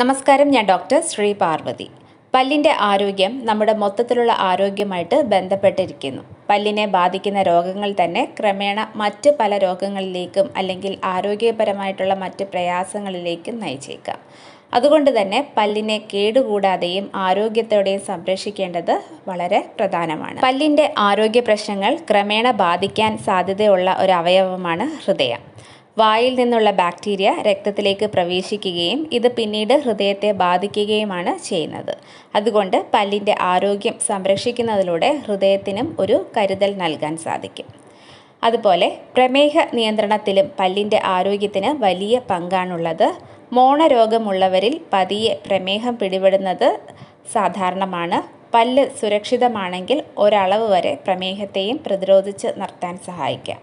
നമസ്കാരം ഞാൻ ഡോക്ടർ ശ്രീ പാർവതി. പല്ലിന്റെ ആരോഗ്യം നമ്മുടെ മൊത്തത്തിലുള്ള ആരോഗ്യമായിട്ട് ബന്ധപ്പെട്ടിരിക്കുന്നു. പല്ലിനെ ബാധിക്കുന്ന രോഗങ്ങൾ തന്നെ ക്രമേണ മറ്റ് പല രോഗങ്ങളിലേക്കും അല്ലെങ്കിൽ ആരോഗ്യപരമായിട്ടുള്ള മറ്റ് പ്രയാസങ്ങളിലേക്കും നയിച്ചേക്കാം. അതുകൊണ്ട് തന്നെ പല്ലിനെ കേടുകൂടാതെയും ആരോഗ്യത്തോടെയും സംരക്ഷിക്കേണ്ടത് വളരെ പ്രധാനമാണ്. പല്ലിന്റെ ആരോഗ്യ പ്രശ്നങ്ങൾ ക്രമേണ ബാധിക്കാൻ സാധ്യതയുള്ള ഒരു അവയവമാണ് ഹൃദയം. വായിൽ നിന്നുള്ള ബാക്ടീരിയ രക്തത്തിലേക്ക് പ്രവേശിക്കുകയും ഇത് പിന്നീട് ഹൃദയത്തെ ബാധിക്കുകയുമാണ് ചെയ്യുന്നത്. അതുകൊണ്ട് പല്ലിന്റെ ആരോഗ്യം സംരക്ഷിക്കുന്നതിലൂടെ ഹൃദയത്തിനും ഒരു കരുതൽ നൽകാൻ സാധിക്കും. അതുപോലെ പ്രമേഹ നിയന്ത്രണത്തിലും പല്ലിന്റെ ആരോഗ്യത്തിന് വലിയ പങ്കാണുള്ളത്. മോണരോഗമുള്ളവരിൽ പതിയെ പ്രമേഹം പിടിപെടുന്നത് സാധാരണമാണ്. പല്ല് സുരക്ഷിതമാണെങ്കിൽ ഒരളവ് വരെ പ്രമേഹത്തെയും പ്രതിരോധിച്ച് നിർത്താൻ സഹായിക്കാം.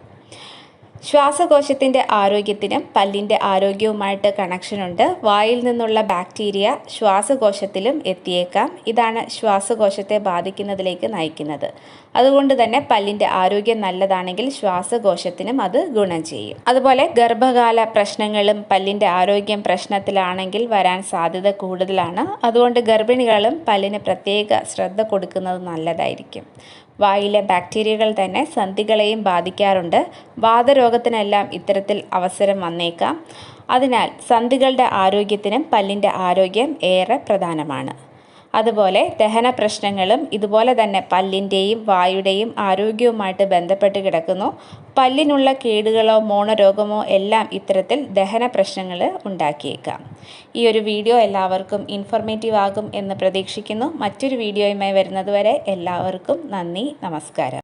ശ്വാസകോശത്തിന്റെ ആരോഗ്യത്തിനും പല്ലിന്റെ ആരോഗ്യവുമായിട്ട് കണക്ഷനുണ്ട് വായിൽ നിന്നുള്ള ബാക്ടീരിയ ശ്വാസകോശത്തിലും എത്തിയേക്കാം. ഇതാണ് ശ്വാസകോശത്തെ ബാധിക്കുന്നതിലേക്ക് നയിക്കുന്നത്. അതുകൊണ്ട് തന്നെ പല്ലിന്റെ ആരോഗ്യം നല്ലതാണെങ്കിൽ ശ്വാസകോശത്തിനും അത് ഗുണം ചെയ്യും. അതുപോലെ ഗർഭകാല പ്രശ്നങ്ങളും പല്ലിന്റെ ആരോഗ്യം പ്രശ്നത്തിലാണെങ്കിൽ വരാൻ സാധ്യത കൂടുതലാണ്. അതുകൊണ്ട് ഗർഭിണികളും പല്ലിന് പ്രത്യേക ശ്രദ്ധ കൊടുക്കുന്നത് നല്ലതായിരിക്കും. വായിലെ ബാക്ടീരിയകൾ തന്നെ സന്ധികളെയും ബാധിക്കാറുണ്ട്. വാതരോഗത്തിനെല്ലാം ഇത്തരത്തിൽ അവസരം വന്നേക്കാം. അതിനാൽ സന്ധികളുടെ ആരോഗ്യത്തിനും പല്ലിന്റെ ആരോഗ്യം ഏറെ പ്രധാനമാണ്. അതുപോലെ ദഹന പ്രശ്നങ്ങളും ഇതുപോലെ തന്നെ പല്ലിന്റെയും വായുടെയും ആരോഗ്യവുമായിട്ട് ബന്ധപ്പെട്ട് കിടക്കുന്നു. പല്ലിനുള്ള കേടുകളോ മോണരോഗമോ എല്ലാം ഇത്തരത്തിൽ ദഹന പ്രശ്നങ്ങൾ ഉണ്ടാക്കിയേക്കാം. ഈ ഒരു വീഡിയോ എല്ലാവർക്കും ഇൻഫോർമേറ്റീവ് ആകും എന്ന് പ്രതീക്ഷിക്കുന്നു. മറ്റൊരു വീഡിയോയുമായി വരുന്നതുവരെ എല്ലാവർക്കും നന്ദി നമസ്കാരം.